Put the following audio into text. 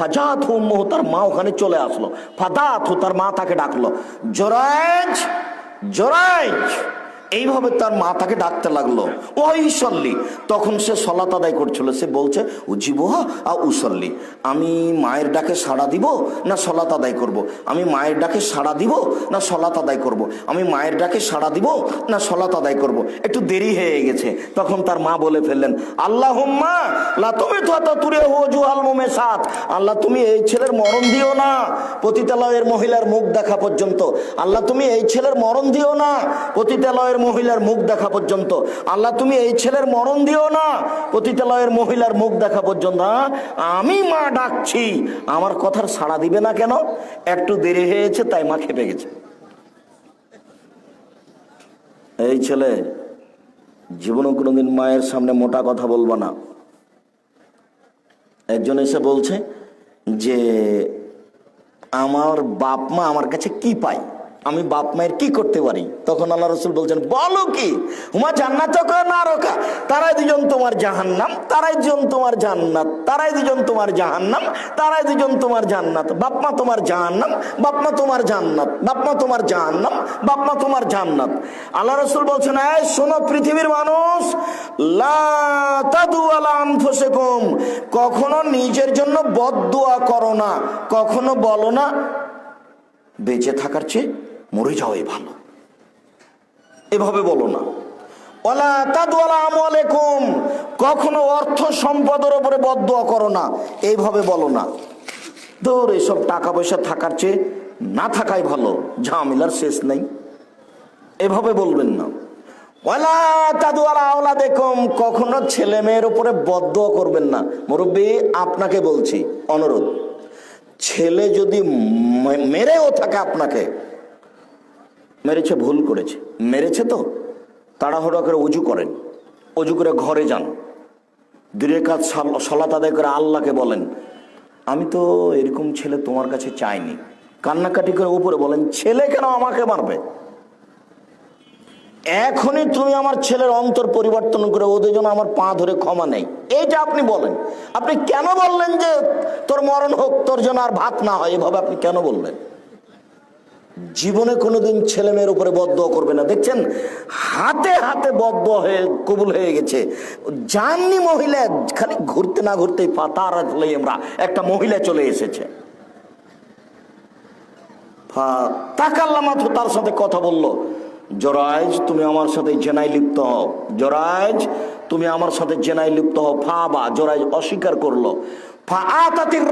ফাজাত হুম তার মা ওখানে চলে আসলো। ফাদাত তার মা তাকে ডাকলো। জোরাইজ জোরাইজ! এইভাবে তার মা তাকে ডাকতে লাগল। ওই সল্লি তখন সে সলাত আদায় করছিল। সে বলছে উজিবহা আর উসল্লি। আমি মায়ের ডাকে সাড়া দিব না সলাত আদায় করব। আমি মায়ের ডাকে সাড়া দিব না সলাত আদায় করব। আমি মায়ের ডাকে সাড়া দিব না সলাত আদায় করব। একটু দেরি হয়ে গেছে। তখন তার মা বলে ফেললেন আল্লাহ লা তুমি তুরে হো জুহাল সাত আল্লাহ, তুমি এই ছেলের মরণ দিও না। পতিতালয়ের মহিলার মুখ দেখা পর্যন্ত। আল্লাহ, তুমি এই ছেলের মরণ দিও না। পতিতালয়ের মহিলার মুখ দেখা পর্যন্ত। আল্লাহ, তুমি এই ছেলের মরণ দিও না। পতিতালয়ের মহিলার মুখ দেখা পর্যন্ত? আমি মা ডাকছি। আমার কথার সাড়া দিবে না কেন? একটু দেরি হয়েছে, তাই মা খেপে গেছে। এই ছেলে জীবনে কোনোদিন মায়ের সামনে মোটা কথা বলব না। একজন এসে বলছে যে, আমার বাপ মা আমার কাছে কি পায়? আমি বাপ মায়ের কি করতে পারি? তখন আল্লাহ রসুল বলছেন, বলো কি? হুমা জান্নাত না রোকা? তারাই দুজন তোমার জাহান্নাম, তারাই দুজন তোমার জান্নাত, তারাই দুজন তোমার জাহান্নাম, তারাই দুজন তোমার জান্নাত। বাপমা তোমার জাহান্নাম, বাপ মা তোমার জান্নাত বাপমা তোমার জাহান্নাম, বাপ মা তোমার জান্নাত। আল্লাহ রসুল বলছেন, এই শোনো পৃথিবীর মানুষ কখনো নিজের জন্য বদদুয়া করো না, কখনো বলো না, বেঁচে থাকার চেয়ে মরে যাওয়াই ভালো। এভাবে বলো না। ওলা তাদওয়ালা আমলেকুম কখনো অর্থ সম্পদের উপরে বদদোয়া করো না। এইভাবে বলো না। ধর এসব টাকা পয়সা থাকার চেয়ে না থাকাই ভালো, ঝামেলার শেষ নেই। এভাবে বলবেন না। ওয়ালা তাদওয়ালা আওলা দেখুম কখনো ছেলে মেয়ের উপরে বদদোয়া করবেন না। মুরব্বী, আপনাকে বলছি, অনুরোধ। ছেলে যদি মেরেও থাকে আপনাকে মেরেছে, ভুল করেছে। মেরেছে তো? তাড়াহুড়া করে উজু করেন। উজু করে ঘরে যান। দূরে কাজ সাল- সলাত আদায় করে আল্লাহকে বলেন, আমি তো এরকম ছেলে তোমার কাছে চাইনি। কান্নাকাটি করে উপরে বলেন, ছেলে কেন আমাকে মারবে? এখনই তুমি আমার ছেলের অন্তর পরিবর্তন করে ওদের জন্য আমার পা ধরে ক্ষমা নেই। এইটা আপনি বলেন। আপনি কেন বললেন যে তোর মরণ হোক, তোর জন্য আর ভাত না হয়? এভাবে আপনি কেন বললেন? জীবনে কোনোদিন ছেলে মেয়ের উপরে বদ্ধ করবে না। দেখছেন? হাতে হাতে বদ্ধ হয়ে, কবুল হয়ে গেছে। জাননি মহিলা, খালি ঘুরতে না ঘুরতেই পাতার আমরা একটা মহিলা চলে এসেছে। তার সাথে কথা বলল জরাইজ তুমি আমার সাথে জেনাই লিপ্ত হও। জরাইজ তুমি আমার সাথে জেনাই লিপ্ত হও। ফা বা জরাইজ অস্বীকার করল। ফা আতাতির